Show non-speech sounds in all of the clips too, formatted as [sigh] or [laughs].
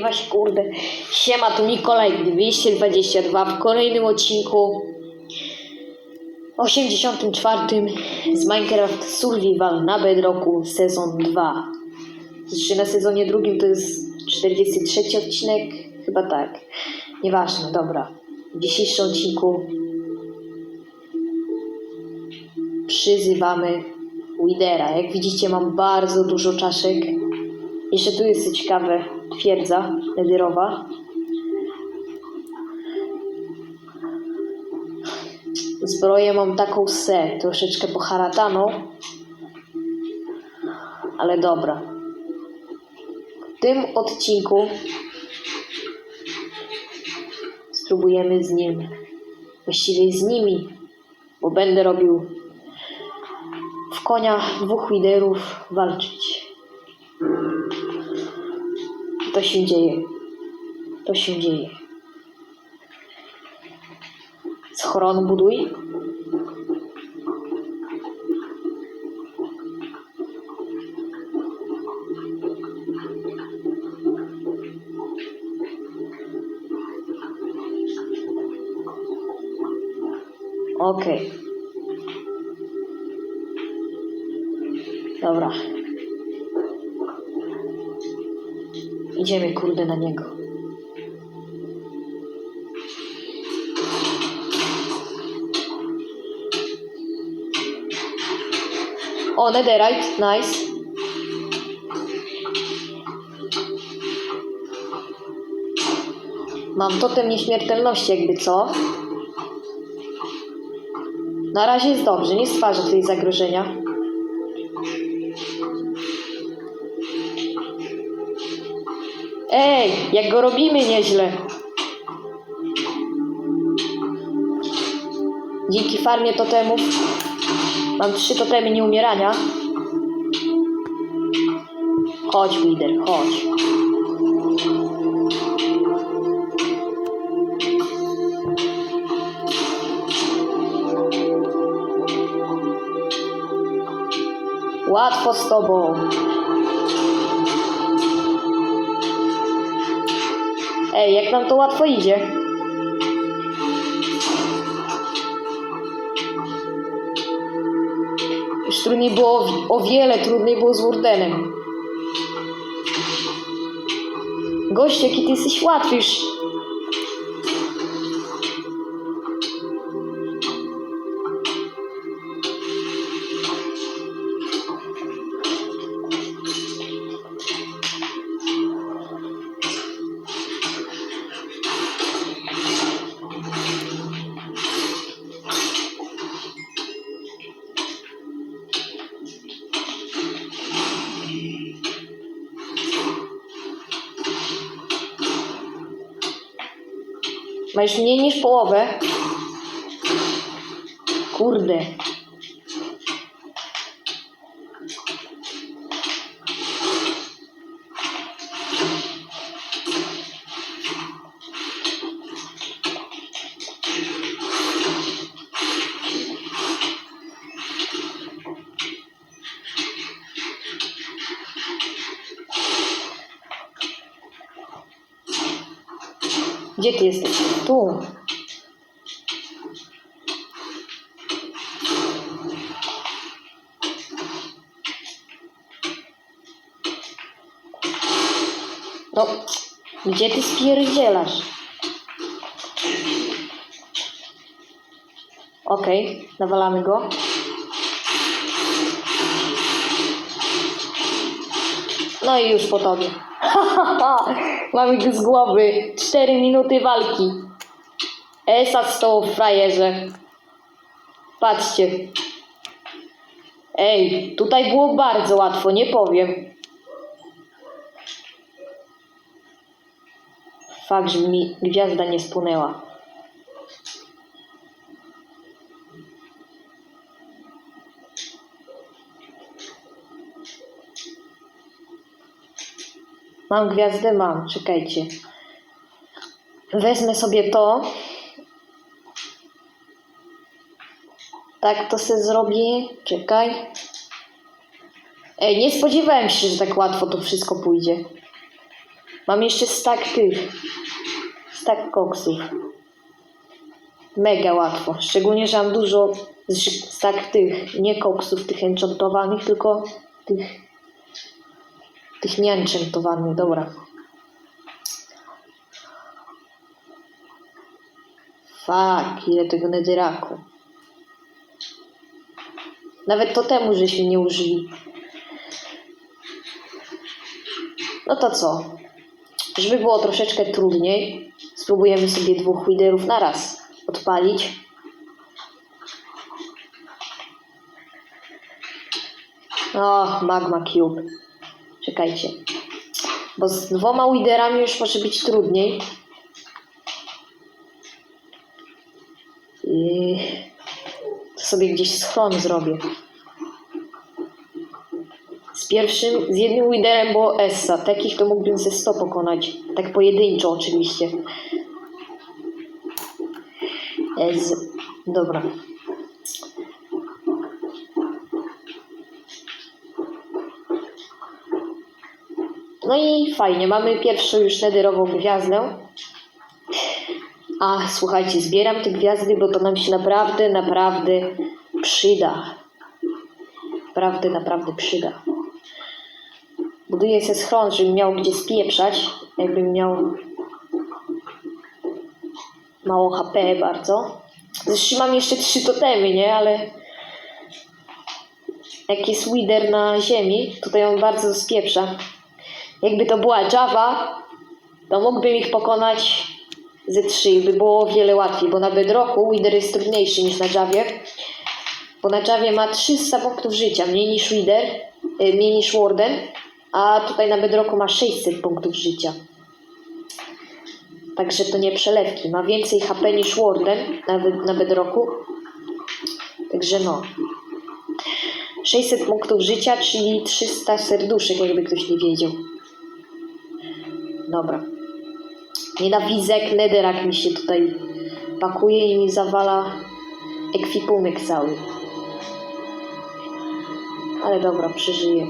Właśnie kurde. Siema, tu Mikołaj 222 w kolejnym odcinku 84 z Minecraft Survival na Bedrocku sezon 2. Jeszcze na sezonie drugim to jest 43 odcinek, chyba tak. Nieważne, dobra. W dzisiejszym odcinku przyzywamy Widera. Jak widzicie mam bardzo dużo czaszek. Jeszcze tu jest ciekawe twierdza nederowa. Zbroję mam taką se, troszeczkę poharataną. Ale dobra. W tym odcinku spróbujemy z nim, właściwie z nimi, bo będę robił w konia dwóch liderów walczyć. To się dzieje. To się dzieje. Schron buduj. Okej. Dobra. Idziemy kurde na niego. O, netherite, nice. Mam totem nieśmiertelności jakby co. Na razie jest dobrze, nie stwarza tutaj zagrożenia. Ej, jak go robimy nieźle. Dzięki farmie totemów mam trzy totemy nieumierania. Chodź, lider, chodź. Łatwo z tobą. Ej, jak nam to łatwo idzie. Już trudniej było, o wiele trudniej było z Wurdenem. Gość, jaki ty jesteś łatwy już. Ma już mniej niż połowę. Kurde. Gdzie ty jesteś? Tu. No, gdzie ty spierdzielasz? Okej, nawalamy go. No i już po tobie. [laughs] Mamy go z głowy. 4 minuty walki. Esa z tą frajerze. Patrzcie. Ej, tutaj było bardzo łatwo, nie powiem. Fakt, że mi gwiazda nie spłynęła. Mam gwiazdę, mam. Czekajcie. Wezmę sobie to. Tak to se zrobię. Czekaj. Ej, nie spodziewałem się, że tak łatwo to wszystko pójdzie. Mam jeszcze stak tych. Stak koksów. Mega łatwo. Szczególnie, że mam dużo stak tych, nie koksów tych enchantowanych, tylko tych tych nieenchantowanych. Dobra. Fuck, ile tego nederaku. Nawet to temu żeśmy nie użyli. No to co? Żeby było troszeczkę trudniej, spróbujemy sobie dwóch liderów na raz odpalić. O, Magma Cube. Czekajcie. Bo z dwoma liderami już może być trudniej. I sobie gdzieś schron zrobię. Z pierwszym, z jednym liderem było Essa. Takich to mógłbym ze 100 pokonać. Tak pojedynczo oczywiście. Ez. Dobra. No i fajnie, mamy pierwszą już nederową gwiazdę. A słuchajcie, zbieram te gwiazdy, bo to nam się naprawdę, naprawdę przyda. Naprawdę, naprawdę przyda. Buduję sobie schron, żebym miał gdzie spieprzać. Jakbym miał mało HP bardzo. Zresztą mam jeszcze trzy totemy, nie? Ale jak jest Wither na ziemi, tutaj on bardzo spieprza. Jakby to była Java, to mógłbym ich pokonać ze trzy, by było o wiele łatwiej, bo na Bedrocku Wither jest trudniejszy niż na Javie, bo na Javie ma 300 punktów życia, mniej niż Wither, y, mniej niż Warden, a tutaj na Bedrocku ma 600 punktów życia. Także to nie przelewki, ma więcej HP niż Warden na, na Bedrocku, także no. 600 punktów życia, czyli 300 serduszek, jakby ktoś nie wiedział. Dobra. Nienawidzę, jak nederak mi się tutaj pakuje i mi zawala ekwipunek cały. Ale dobra, przeżyję.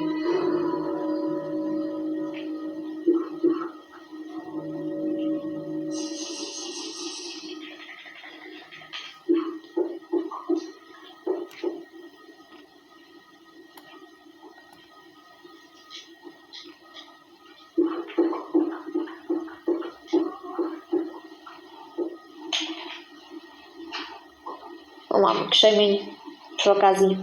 O, mamy krzemień przy okazji.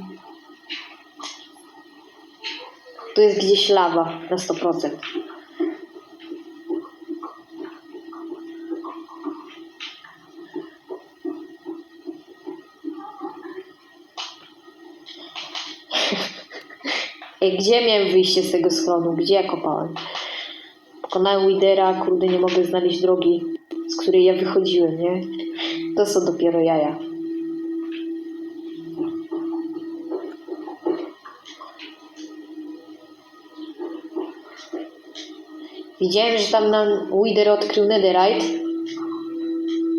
Tu jest gdzieś lawa na 100%. [laughs] Ej, Gdzie miałem wyjście z tego schronu? Gdzie ja kopałem? Pokonałem Widera, kurde, nie mogę znaleźć drogi, z której ja wychodziłem, nie? To są dopiero jaja. Widziałem, że tam nam Wither odkrył Netherite.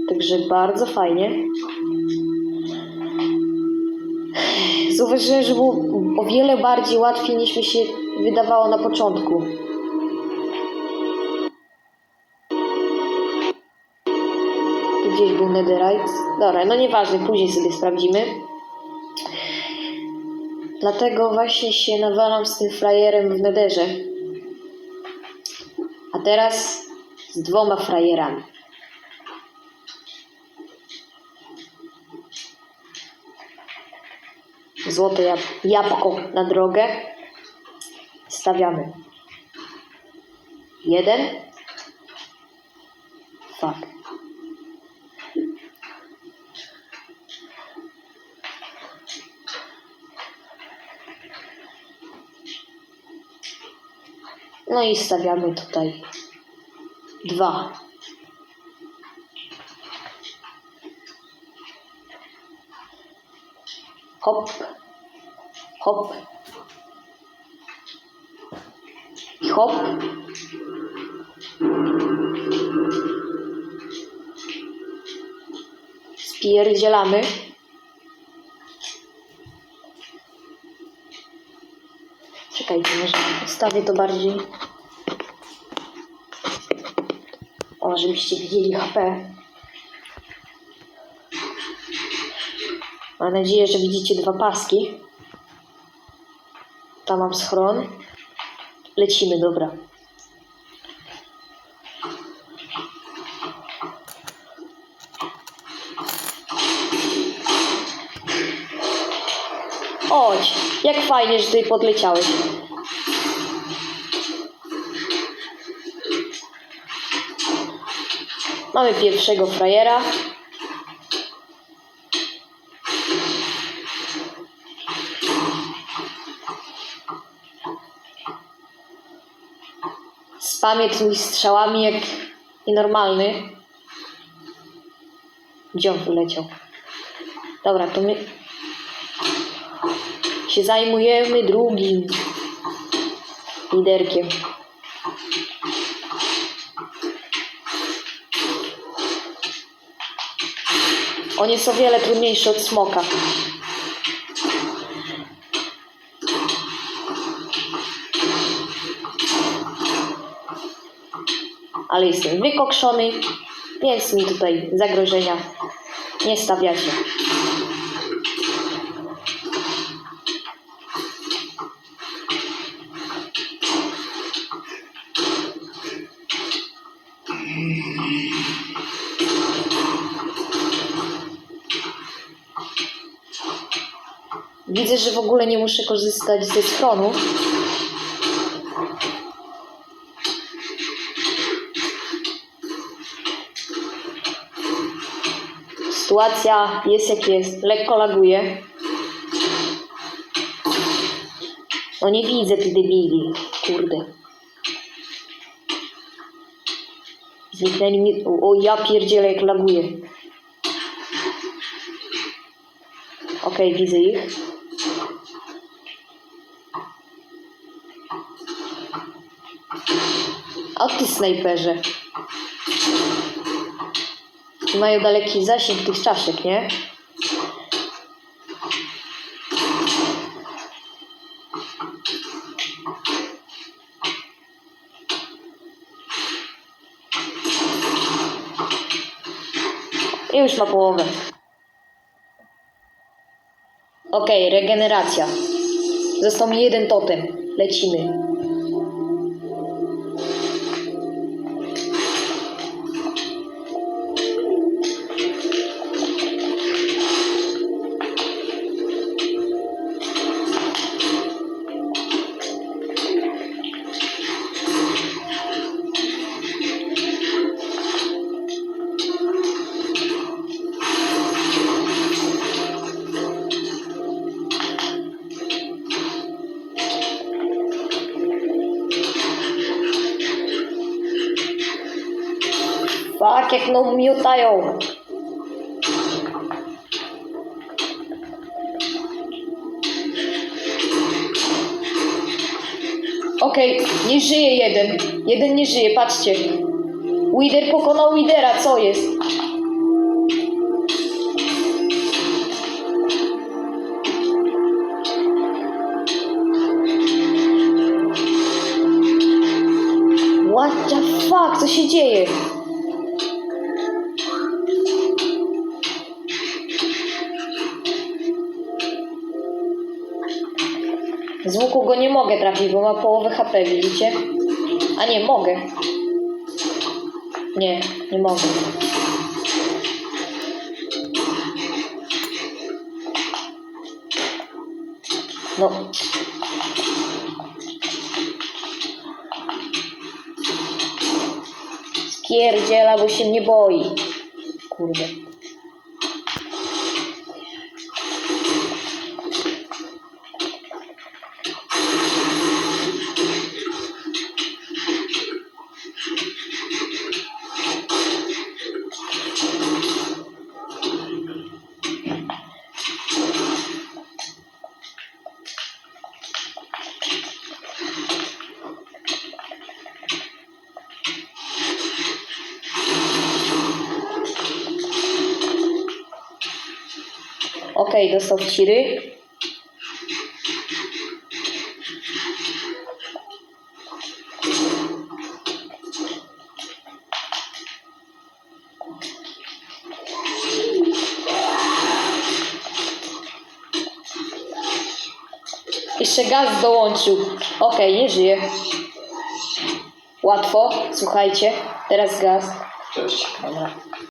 Także bardzo fajnie. Zauważyłem, że było o wiele bardziej łatwiej niż mi się wydawało na początku. Tu gdzieś był Netherite. Dobra, no nieważne, później sobie sprawdzimy. Dlatego właśnie się nawalam z tym frajerem w Netherze. Teraz z dwoma frajerami. Złote jab jabłko na drogę. Stawiamy. Jeden. No i stawiamy tutaj dwa. Hop, hop, i hop. Spierdzielamy. Czekajcie, może ustawię to bardziej. Żebyście widzieli HP. Mam nadzieję, że widzicie dwa paski. Tam mam schron. Lecimy, dobra. Chodź, jak fajnie, że tutaj podleciałeś. Mamy pierwszego frajera. Spamie tymi strzałami jak nienormalny. Gdzie on wyleciał? Dobra, to my się zajmujemy drugim liderkiem. On jest o wiele trudniejszy od smoka. Ale jestem wykokszony, więc mi tutaj zagrożenia nie stawiacie. Widzę, że w ogóle nie muszę korzystać ze schronu. Sytuacja jest jak jest. Lekko laguje. No nie widzę tych debili. Kurde. Zniknęli mi... O, ja pierdzielę jak laguje. Okej, widzę ich. O ty snajperze. Mają daleki zasięg tych czaszek, nie? I już ma połowę. Okej, regeneracja. Został mi jeden totem. Lecimy. Jak no. Okej, nie żyje jeden. Jeden nie żyje, patrzcie. Wider pokonał Widera, co jest? What the fuck, co się dzieje? Z łuku go nie mogę trafić, bo ma połowę HP, widzicie? A nie, mogę. Nie, nie mogę. No. Spierdziela, bo się nie boi. Kurde. Okej, okay, dostał Ciry. Jeszcze gaz dołączył. Okej, okay, nie żyje. Łatwo, słuchajcie. Teraz gaz. Cześć. Dobra.